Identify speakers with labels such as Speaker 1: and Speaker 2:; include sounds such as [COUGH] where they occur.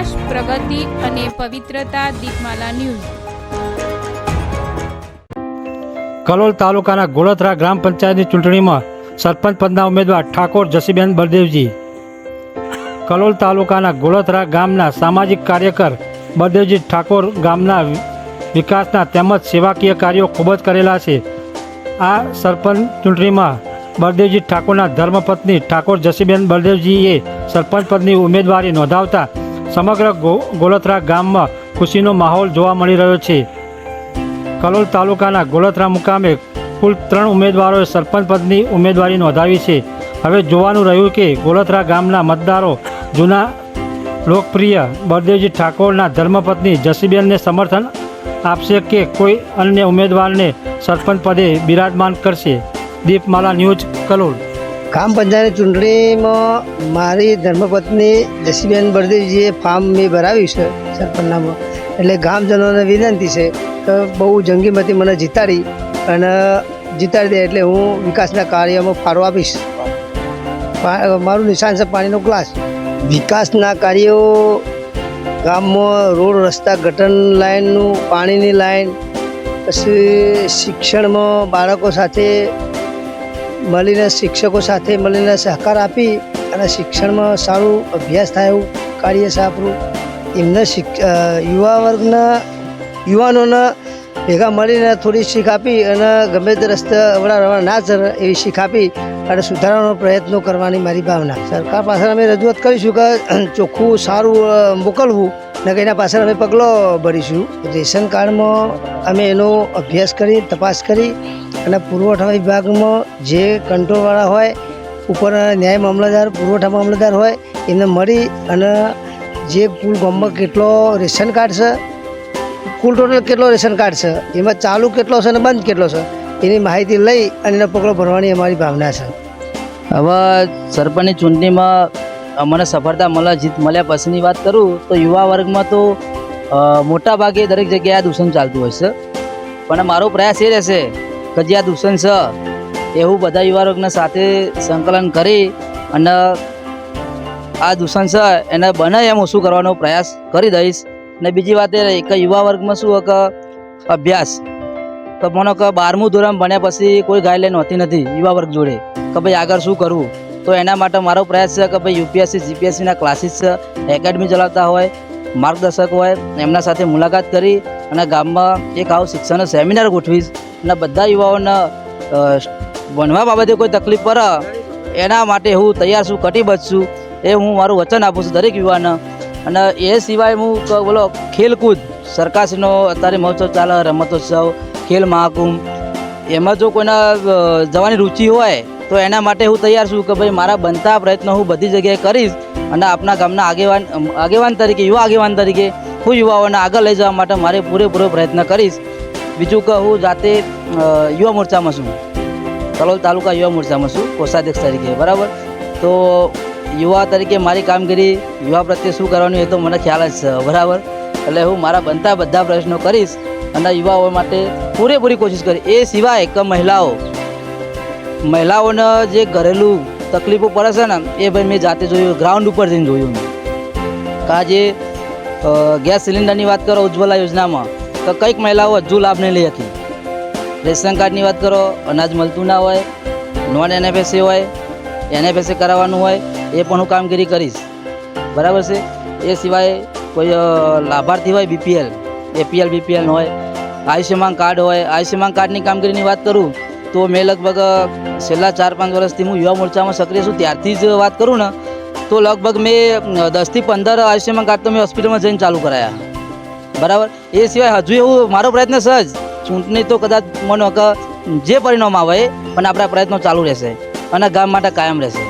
Speaker 1: વિકાસ પ્રગતિ અને પવિત્રતા દીપમાલા ન્યૂઝ.
Speaker 2: કલોલ તાલુકાના ગોળતરા ગ્રામ પંચાયતની ચૂંટણીમાં સરપંચ પદના ઉમેદવાર ઠાકોર જસીબેન બળદેવજી. કલોલ તાલુકાના ગોળતરા ગામના સામાજિક કાર્યકર બળદેવજી ઠાકોર ગામના વિકાસના તેમજ સેવાકીય કાર્યો ખૂબ જ કરેલા છે. આ સરપંચ ચૂંટણીમાં બળદેવજી ઠાકોરના ધર્મપત્ની ઠાકોર જસીબેન બળદેવજીએ સરપંચ પદની ઉમેદવારી નોંધાવતા સમગ્ર ગો- ગોળતરા ગામમાં ખુશીનો માહોલ જોવા મળી રહ્યો છે. કલોલ તાલુકાના ગોલથરા મુકામે કુલ ત્રણ ઉમેદવારોએ સરપંચ પદની ઉમેદવારી નોંધાવી છે. હવે જોવાનું રહ્યું કે ગોલથરા ગામના મતદારો જૂના લોકપ્રિય બળદેવજી ઠાકોરના ધર્મપત્ની જસીબેનને સમર્થન આપશે કે કોઈ અન્ય ઉમેદવારને સરપંચ પદે બિરાજમાન કરશે. દીપમાલા ન્યૂઝ કલોલ.
Speaker 3: ગ્રામ પંચાયત ચૂંટણીમાં મારી ધર્મપત્ની જસીબેન બળદેવજીએ ફાર્મ મેં ભરાવ્યું છે સરપંચનામાં. એટલે ગામજનોને વિનંતી છે કે બહુ જંગીમતી મને જીતાડી અને જીતાડી દે એટલે હું વિકાસના કાર્યમાં ફાળો આપીશ. મારું નિશાન છે પાણીનો ગ્લાસ. વિકાસના કાર્યો ગામમાં રોડ, રસ્તા, ગટર લાઇનનું પાણીની લાઇન પછી શિક્ષણમાં બાળકો સાથે મળીને શિક્ષકો સાથે મળીને સહકાર આપી અને શિક્ષણમાં સારું અભ્યાસ થાય એવું કાર્ય છે આપણું. એમને યુવા વર્ગના યુવાનોને ભેગા મળીને થોડી શીખ આપી અને ગમે તે રસ્તે અવડા રવા ના ચરે એવી શીખ આપી અને સુધારવાનો પ્રયત્નો કરવાની મારી ભાવના. સરકાર પાછળ અમે રજૂઆત કરીશું કે [CLEARS THROAT] ચોખ્ખું, સારું મોકલવું ને કે એના પાછળ અમે પગલો ભરીશું. રેશન કાર્ડમાં અમે એનો અભ્યાસ કરી, તપાસ કરી અને પુરવઠા વિભાગમાં જે કંટ્રોલવાળા હોય, ઉપર ન્યાય મામલતદાર, પુરવઠા મામલતદાર હોય, એમને મળી અને જે કુલ ગામમાં કેટલો રેશન કાર્ડ છે, કુલ ટોટલ કેટલો રેશન કાર્ડ છે, એમાં ચાલુ કેટલો છે અને બંધ કેટલો છે, એની માહિતી લઈ અને એનો પગલો ભરવાની અમારી ભાવના છે.
Speaker 4: હવે સરપંચની ચૂંટણીમાં મને સફળતા મળે, જીત મળ્યા પછીની વાત કરું, તો યુવા વર્ગમાં તો મોટા ભાગે દરેક જગ્યાએ આ દૂષણ ચાલતું હોય છે. પણ મારો પ્રયાસ એ રહેશે કે જે આ દૂષણ છે એવું બધા યુવા વર્ગને સાથે સંકલન કરી અને આ દૂષણ છે એને બને એમ ઓછું કરવાનો પ્રયાસ કરી દઈશ. ને બીજી વાત એ રહી કે યુવા વર્ગમાં શું કે અભ્યાસ? તો માનો કે બારમું ધોરણ ભણ્યા પછી કોઈ ગાઈડલાઈન હોતી નથી યુવા વર્ગ જોડે, કે ભાઈ આગળ શું કરવું? તો એના માટે મારો પ્રયાસ છે કે ભાઈ યુપીએસસી જીપીએસસીના ક્લાસીસ એકેડમી ચલાવતા હોય, માર્ગદર્શક હોય, એમના સાથે મુલાકાત કરી અને ગામમાં એક આવું શિક્ષણનો સેમિનાર ગોઠવીશ. અને બધા યુવાઓને ભણવા બાબતે કોઈ તકલીફ પડે એના માટે હું તૈયાર છું, કટિબદ્ધ છું. એ હું મારું વચન આપું છું દરેક યુવાને અને એ સિવાય હું બોલો, ખેલકૂદ. સરકારશ્રીનો અત્યારે મહોત્સવ ચાલે, રમતોત્સવ, ખેલ મહાકુંભ. એમાં જો કોઈના જવાની રુચિ હોય, તો એના માટે હું તૈયાર છું કે ભાઈ મારા બનતા પ્રયત્નો હું બધી જગ્યાએ કરીશ અને આપણા ગામના આગેવાન આગેવાન તરીકે, યુવા આગેવાન તરીકે હું યુવાઓને આગળ લઈ જવા માટે મારે પૂરેપૂરો પ્રયત્ન કરીશ. બીજું કે હું જાતે યુવા મોરચામાં છું. કલોલ તાલુકા યુવા મોરચામાં છું, કોષાધ્યક્ષ તરીકે, બરાબર? તો યુવા તરીકે મારી કામગીરી, યુવા પ્રત્યે શું કરવાનું એ તો મને ખ્યાલ જ છે, બરાબર? એટલે હું મારા બનતા બધા પ્રયત્નો કરીશ અને યુવાઓ માટે પૂરેપૂરી કોશિશ કરી એ સિવાય કે મહિલાઓ, મહિલાઓને જે ઘરેલું તકલીફો પડે છે ને, એ ભાઈ મેં જાતે જોયું ગ્રાઉન્ડ ઉપર જઈને જોયું મેં. કે આજે ગેસ સિલિન્ડરની વાત કરો, ઉજ્જવલા યોજનામાં તો કંઈક મહિલાઓ હજુ લાભ નહીં લઈ હતી રેશન કાર્ડની વાત કરો, અનાજ મળતું ના હોય, નોન એનએફએસસી હોય, એનએફએસસી કરાવવાનું હોય, એ પણ હું કામગીરી કરીશ. બરાબર છે? એ સિવાય કોઈ લાભાર્થી હોય બીપીએલ, એપીએલ, બીપીએલ હોય, આયુષ્યમાન કાર્ડ હોય, આયુષ્યમાન કાર્ડની કામગીરીની વાત કરું, તો મેં લગભગ છેલ્લા ચાર પાંચ વર્ષથી હું યુવા મોરચામાં સક્રિય છું. ત્યારથી જ વાત કરું ને, તો લગભગ મેં દસથી પંદર આયુષ્યમાન કાર્ડ તો મેં હોસ્પિટલમાં જઈને ચાલુ કરાયા. બરાબર? એ સિવાય હજુ એવું મારો પ્રયત્ન સહજ. ચૂંટણી તો કદાચ મને જે પરિણામ આવે, પણ આપણા પ્રયત્નો ચાલુ રહેશે. અને ગામ માટે કાયમ રહેશે.